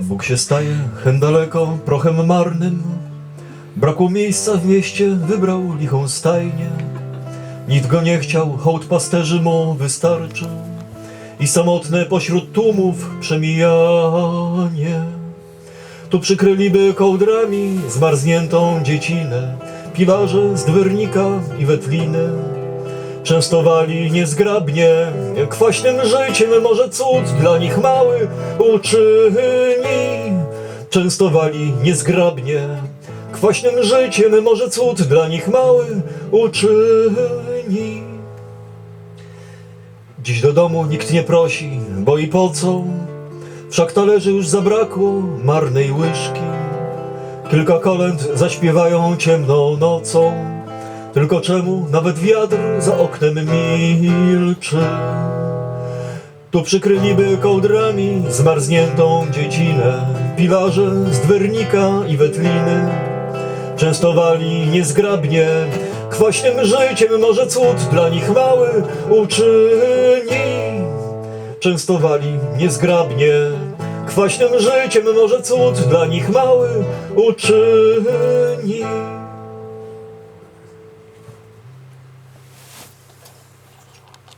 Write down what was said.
Bóg się staje hen daleko, prochem marnym. Brakło miejsca w mieście, wybrał lichą stajnię. Nikt go nie chciał, hołd pasterzy mu wystarczył. I samotne pośród tłumów przemijanie. Tu przykryliby kołdrami zmarzniętą dziecinę. Pilarze z dwernika i wetliny. Częstowali niezgrabnie kwaśnym życiem, może cud dla nich mały uczyni. Częstowali niezgrabnie kwaśnym życiem, może cud dla nich mały uczyni. Dziś do domu nikt nie prosi, bo i po co? Wszak talerzy już zabrakło marnej łyżki. Kilka kolęd zaśpiewają ciemną nocą. Tylko czemu nawet wiatr za oknem milczy? Tu przykryliby kołdrami zmarzniętą dziecinę. Pilarze z dwernika i wetliny częstowali niezgrabnie kwaśnym życiem, może cud dla nich mały uczyni. Częstowali niezgrabnie kwaśnym życiem, może cud dla nich mały uczyni.